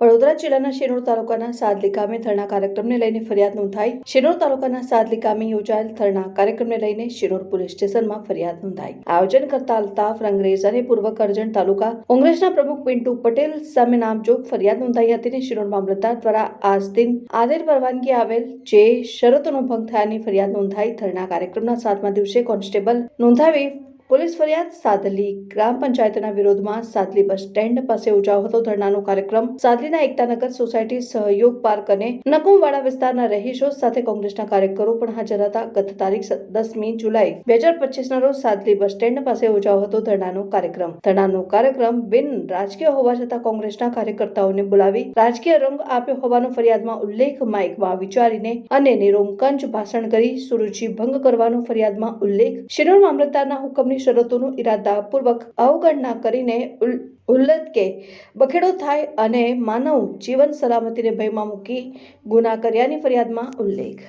વડોદરા જિલ્લાના શિનોર તાલુકાના સાદલી ગામે ધરણા કાર્યક્રમને લઈને ફરિયાદ નોંધાઈ. શિનોર તાલુકાના સાદલી ગામે યોજાયેલ ધરણા કાર્યક્રમને લઈને શિનોર પોલીસ સ્ટેશનમાં ફરિયાદ નોંધાઈ. આયોજન કરતા અલ્તાફ રંગરેજ અને પૂર્વ કરજણ તાલુકા કોંગ્રેસના પ્રમુખ પિન્ટુ પટેલ સામે નામજોગ ફરિયાદ નોંધાઈ હતી અને શિનોર મામલતદાર દ્વારા આજ દિન આદેર પરવાનગી આવેલ જે શરતોનો ભંગ થયાની ફરિયાદ નોંધાઈ. ધરણા કાર્યક્રમના સાતમા દિવસે કોન્સ્ટેબલ નોંધાવી પોલીસ ફરિયાદ સાદલી ગ્રામ પંચાયતના વિરોધમાં સાદલી બસ સ્ટેન્ડ પાસે યોજાયો હતો. કાર્યક્રમ સાદલીના એકતાનગર સોસાયટી સહયોગ પાર્ક અને નકુમવાડા વિસ્તારના રહીશો સાથે કોંગ્રેસના કાર્યકરો પણ હાજર હતા. ગત તારીખ દસમી જુલાઈ બે હજાર પચીસના રોજ સાદલી બસ સ્ટેન્ડ પાસે યોજાયો હતો ધરણાનો કાર્યક્રમ. ધરણાનો કાર્યક્રમ બિન રાજકીય હોવા છતાં કોંગ્રેસના કાર્યકર્તાઓને બોલાવી રાજકીય રંગ આપ્યો હોવાનો ફરિયાદમાં ઉલ્લેખ માઇકમાં વિચારીને અને નિરોમકંજ ભાષણ કરી સુરુચિ ભંગ કરવાનો ફરિયાદમાં ઉલ્લેખ. શિરોળ મામલતદારના હુકમની શરતોનું ઇરાદાપૂર્વક અવગણના કરીને ઉલ- ઉલ્લત કે બખેડો થાય અને માનવ જીવન સલામતીને ભયમાં મૂકી ગુના કર્યાની ફરિયાદમાં ઉલ્લેખ.